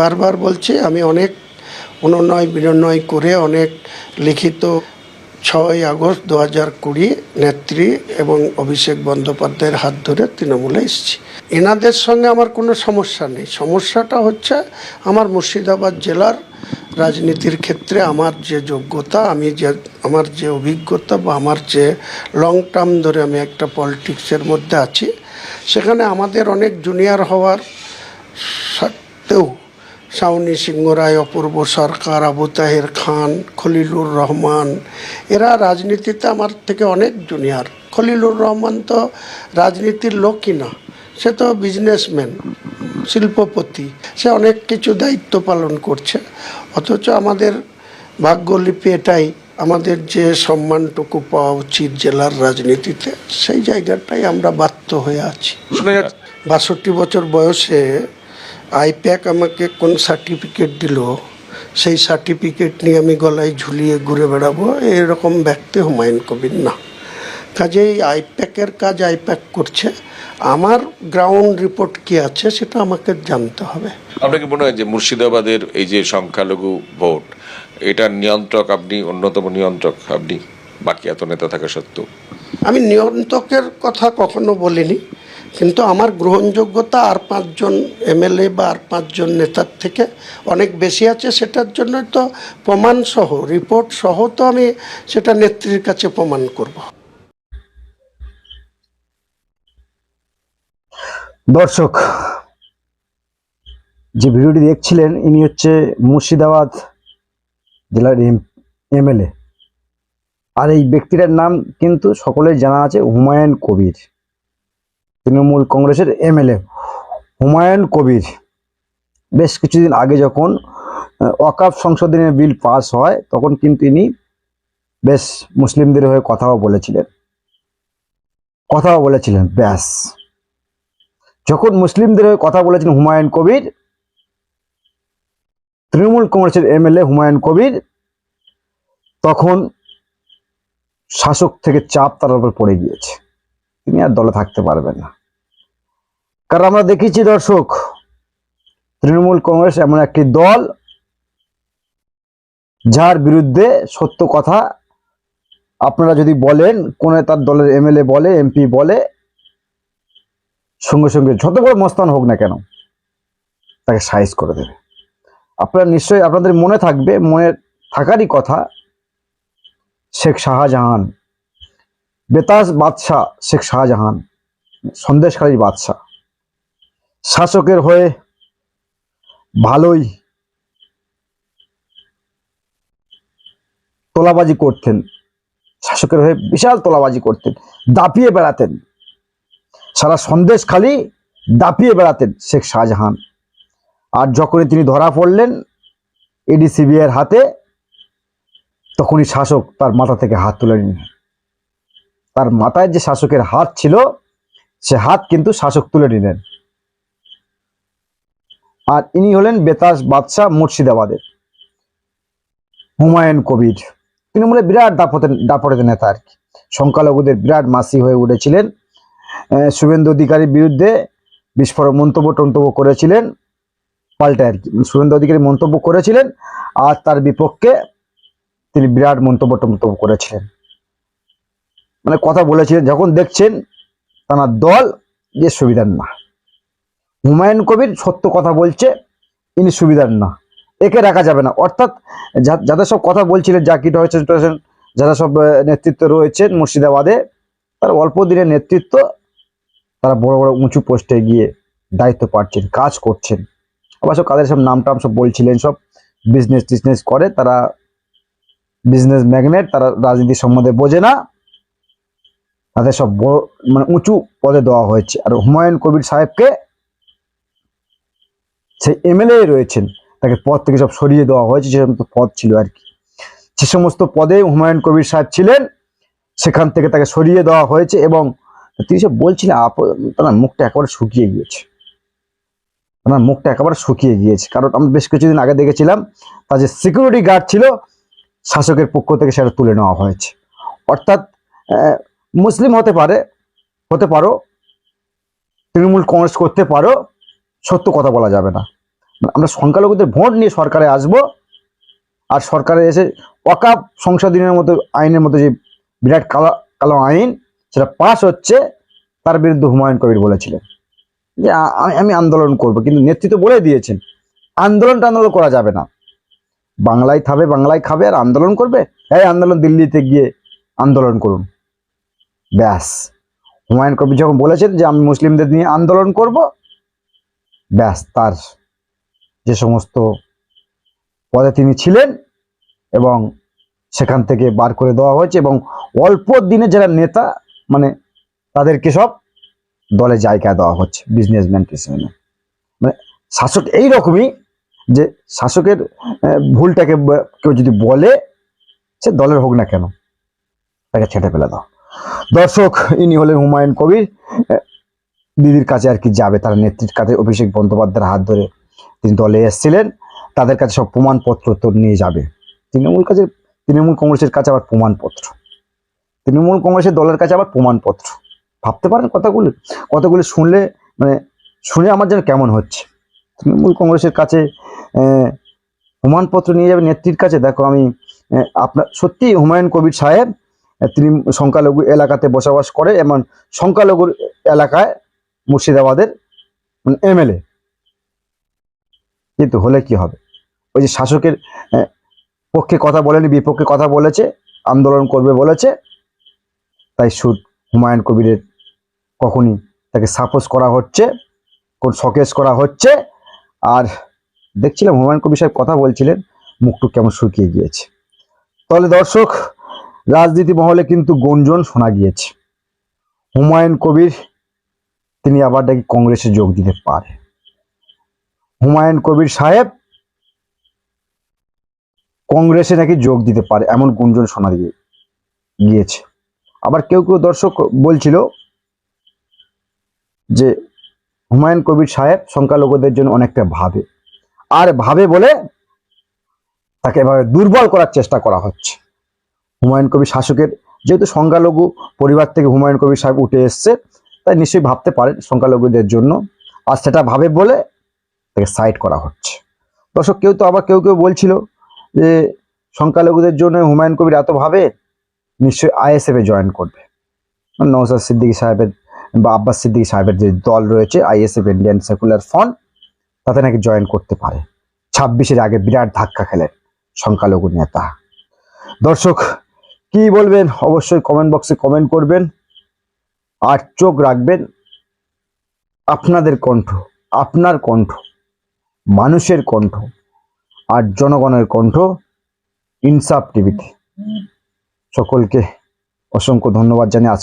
বারবার বলছি, আমি অনেক অনুনয় বিনয় করে অনেক লিখিত ছয় আগস্ট দু হাজার কুড়ি নেত্রী এবং অভিষেক বন্দ্যোপাধ্যায়ের হাত ধরে তৃণমূলে এসেছি। এনাদের সঙ্গে আমার কোনো সমস্যা নেই। সমস্যাটা হচ্ছে আমার মুর্শিদাবাদ জেলার রাজনীতির ক্ষেত্রে আমার যে যোগ্যতা, আমি যে, আমার যে অভিজ্ঞতা বা আমার যে লং টার্ম ধরে আমি একটা পলিটিক্সের মধ্যে আছি, সেখানে আমাদের অনেক জুনিয়র হওয়ার সত্ত্বেও শাওনি সিংহ রায় অপূর্ব সরকার আবু তাহের খান খলিলুর রহমান। এরা রাজনীতিতে আমার থেকে অনেক জুনিয়র। খলিলুর রহমান তো রাজনীতির লোকই না। সে তো বিজনেসম্যান শিল্পপতি। সে অনেক কিছু দায়িত্ব পালন করছে। অথচ আমাদের ভাগ্যলিপি এটাই আমাদের যে সম্মানটুকু পাওয়া উচিত জেলার রাজনীতিতে সেই জায়গাটাই আমরা বাধ্য হয়ে আছি। বাষট্টি বছর বয়সে আইপ্যাক আমাকে কোন সার্টিফিকেট দিল সেই সার্টিফিকেট নিয়ে আমি গলায় ঝুলিয়ে ঘুরে বেড়াবো এরকম ব্যক্তি হুমায়ুন কবির না। কাজেই আইপ্যাকের কাজ আইপ্যাক করছে। আমার গ্রাউন্ড রিপোর্ট কি আছে সেটা আমাকে জানতে হবে। আপনাকে মনে হয় যে মুর্শিদাবাদের এই যে সংখ্যালঘু ভোট এটা নিয়ন্ত্রক আপনি অন্যতম নিয়ন্ত্রক আপনি? বাকি এত নেতা থাকা সত্ত্বেও। আমি নিয়ন্ত্রকের কথা কখনো বলিনি। কিন্তু আমার গ্রহণযোগ্যতা আর পাঁচজন এমএলএ বা আর পাঁচজন নেতার থেকে অনেক বেশি আছে, সেটার জন্য তো প্রমাণ সহ, রিপোর্ট সহ তো আমি সেটা নেত্রীর কাছে প্রমাণ করব। দর্শক, যে ভিডিওটি দেখছিলেন, ইনি হচ্ছে মুর্শিদাবাদ জেলার এমএলএ। আর এই ব্যক্তিটার নাম কিন্তু সকলের জানা আছে, হুমায়ুন কবির। তৃণমূল কংগ্রেসের এমএলএ হুমায়ুন কবির। বেশ কিছুদিন আগে যখন ওয়াকাফ সংশোধনের বিল পাস হয়, তখন কিন্তু তিনি বেশ মুসলিমদের হয়ে কথাও বলেছিলেন। কথাও বলেছিলেন, ব্যাস। যখন মুসলিমদের হয়ে কথা বলেছেন হুমায়ুন কবির, তৃণমূল কংগ্রেসের এমএলএ হুমায়ুন কবির, তখন শাসক থেকে চাপ তার উপর পড়ে গিয়েছে। তিনি আর দলে থাকতে পারবেন না। কারণ আমরা দেখেছি দর্শক, তৃণমূল কংগ্রেস এমন একটি দল যার বিরুদ্ধে সত্য কথা আপনারা যদি বলেন, কোন তার দলের এমএলএ বলে, এমপি বলে, সঙ্গে সঙ্গে যত বড় মস্তান হোক না কেন, তাকে সাইজ করে দেবে। আপনারা নিশ্চয়ই, আপনাদের মনে থাকবে, মনে থাকারই কথা শেখ শাহজাহান বেতাজ বাদশাহ শেখ শাহজাহান সন্দেশকারী বাদশাহ। শাসকের হয়ে ভালোই তোলাবাজি করতেন। শাসকের হয়ে বিশাল তোলাবাজি করতেন, দাপিয়ে বেড়াতেন। সারা সন্দেশ খালি দাপিয়ে বেড়াতেন শেখ শাহজাহান। আর যখনই তিনি ধরা পড়লেন এডিসিবি এর হাতে, তখনই শাসক তার মাথা থেকে হাত তুলে নিলেন। তার মাথায় যে শাসকের হাত ছিল, সে হাত কিন্তু শাসক তুলে নিলেন। আর ইনি হলেন বেতাস বাদশাহ মুর্শিদাবাদের হুমায়ুন কবির। তিনি তৃণমূলে বিরাট দাপটের দাপটের নেতা আর কি। সংখ্যালঘুদের বিরাট মাসি হয়ে উঠেছিলেন। শুভেন্দু অধিকারীর বিরুদ্ধে বিস্ফোরক মন্তব্য টন্তব্য করেছিলেন, পাল্টে আর কি। শুভেন্দু অধিকারী মন্তব্য করেছিলেন, আর তার বিপক্ষে তিনি বিরাট মন্তব্য টন্তব্য করেছিলেন। মানে কথা বলেছিলেন, যখন দেখছেন তার দল যে সুবিধার না। হুমায়ুন কবির সত্য কথা বলছে, ইনি সুবিধার না। একে রাখা যাবে না। অর্থাৎ যাদের সব কথা বলছিলেন জাকির টোসেন যারা সব নেতৃত্ব রয়েছেন মুর্শিদাবাদে, তার অল্প দিনের নেতৃত্ব তারা বড় বড় উঁচু পোস্টে গিয়ে দায়িত্ব পাচ্ছেন, কাজ করছেন। আবার সব কাদের সব নাম টাম সব বলছিলেন, সব বিজনেস টিজনেস করে, তারা বিজনেস ম্যাগনেট তারা রাজনীতি সম্বন্ধে বোঝে না। তাদের সব বড় মানে উঁচু পদে দেওয়া হয়েছে। আর হুমায়ুন কবির সাহেবকে সেই এমএলএ রয়েছেন, তাকে পদ থেকে সব সরিয়ে দেওয়া হয়েছে, যে সমস্ত পদ ছিল আর কি। যে সমস্ত পদে হুমায়ুন কবির সাহেব ছিলেন, সেখান থেকে তাকে সরিয়ে দেওয়া হয়েছে এবং তিনি সব বলছিলেন তার মুখটা একেবারে শুকিয়ে গিয়েছে। তার মুখটা একেবারে শুকিয়ে গিয়েছে। কারণ আমরা বেশ কিছুদিন আগে দেখেছিলাম, তার যে সিকিউরিটি গার্ড ছিল, শাসকের পক্ষ থেকে সেটা তুলে নেওয়া হয়েছে। অর্থাৎ মুসলিম হতে পারে, হতে পারো, তৃণমূল কংগ্রেস করতে পারো, সত্য কথা বলা যাবে না। আমরা সংখ্যালঘুদের ভোট নিয়ে সরকারে আসব, আর সরকারে এসে অকাপ সংশোধনের মতো আইনের মতো যে বিরাট কালা, কালো আইন, সেটা পাস হচ্ছে, তার বিরুদ্ধে হুমায়ুন কবির বলেছিলেন। যে আমি- আন্দোলন করব, কিন্তু নেতৃত্ব বলে দিয়েছেন, আন্দোলন টান্দোলন করা যাবে না। বাংলায় খাবে বাংলায় খাবে, আর আন্দোলন করবে, এই আন্দোলন দিল্লিতে গিয়ে আন্দোলন করুন। ব্যাস। হুমায়ুন কবির যখন বলেছেন যে আমি মুসলিমদের নিয়ে আন্দোলন করব, ব্যাস তার যে সমস্ত পদে তিনি ছিলেন এবং সেখান থেকে বার করে দেওয়া হয়েছে এবং অল্প দিনে যারা নেতা মানে তাদেরকে সব দলে জায়গা দেওয়া হচ্ছে বিজনেসম্যান হিসেবে মানে শাসক এই রকমই যে শাসকের ভুলটাকে কেউ যদি বলে, সে দলের হোক না কেন, তাকে ছেটে ফেলে দাও। দর্শক, ইনি হলেন হুমায়ুন কবির। দিদির কাছে আর কি যাবে, তার নেত্রীর কাছে অভিষেক বন্দ্যোপাধ্যায়ের হাত ধরে তিনি দলে এসেছিলেন। তাদের কাছে সব প্রমাণপত্র তো নিয়ে যাবে। তৃণমূল কাছে, তৃণমূল কংগ্রেসের কাছে আবার প্রমাণপত্র। তৃণমূল কংগ্রেসের দলের কাছে আবার প্রমাণপত্র। ভাবতে পারেন কথাগুলো কথাগুলো শুনলে মানে শুনে আমার যেন কেমন হচ্ছে। তৃণমূল কংগ্রেসের কাছে প্রমাণপত্র নিয়ে যাবে নেত্রীর কাছে। দেখো আমি আপনার সত্যি হুমায়ুন কবির সাহেব তিনি সংখ্যালঘু এলাকাতে বসবাস করে এবং সংখ্যালঘুর এলাকায় মুর্শিদাবাদের মানে এমএলএ। কিন্তু হলে কি হবে? ওই যে শাসকের পক্ষে কথা বলেনি, বিপক্ষে কথা বলেছে, আন্দোলন করবে বলেছে, তাই সুদ হুমায়ুন কবিরের কখনই তাকে সাপোজ করা হচ্ছে, কোন শকেস করা হচ্ছে, আর দেখছিলাম হুমায়ুন কবির সাহেব কথা বলছিলেন, মুখটুক কেমন শুকিয়ে গিয়েছে। তাহলে দর্শক রাজনীতি মহলে কিন্তু গুঞ্জন শোনা গিয়েছে। হুমায়ুন কবির, তিনি আবার নাকি কংগ্রেসে যোগ দিতে পারে। হুমায়ুন কবির সাহেব কংগ্রেসে নাকি যোগ দিতে পারে, এমন গুঞ্জন শোনা দিয়ে গিয়েছে। আবার কেউ কেউ দর্শক বলছিল যে, হুমায়ুন কবির সাহেব সংখ্যালঘুদের জন্য অনেকটা ভাবে। আর ভাবে বলে তাকে এভাবে দুর্বল করার চেষ্টা করা হচ্ছে। হুমায়ুন কবির শাসকের, যেহেতু সংখ্যালঘু পরিবার থেকে হুমায়ুন কবির সাহেব উঠে এসছে, তাই নিশ্চয়ই ভাবতে পারেন সংখ্যালঘুদের জন্য। আর সেটা ভাবে বলে তাকে সাইড করা হচ্ছে। দর্শক, কেউ তো আবার কেউ কেউ বলছিল যে সংখ্যালঘুদের জন্য হুমায়ুন কবির এত ভাবে নিশ্চয়ই আইএসএফ জয়েন করবে। নৌসাদ সিদ্দিকী সাহেবের বা আব্বাস সিদ্দিকী সাহেবের যে দল রয়েছে, আইএসএফ ইন্ডিয়ান সেকুলার ফ্রন্ট, তাতে নাকি জয়েন করতে পারে। ছাব্বিশের আগে বিরাট ধাক্কা খেলেন সংখ্যালঘু নেতা। দর্শক কি বলবেন? অবশ্যই কমেন্ট বক্সে কমেন্ট করবেন। আর চোখ রাখবেন আপনাদের কণ্ঠ, আপনার কণ্ঠ, মানুষের কণ্ঠ আর জনগণের কণ্ঠ ইনসাফ টিভিতে। সকলকে অসংখ্য ধন্যবাদ জানিয়ে আজকে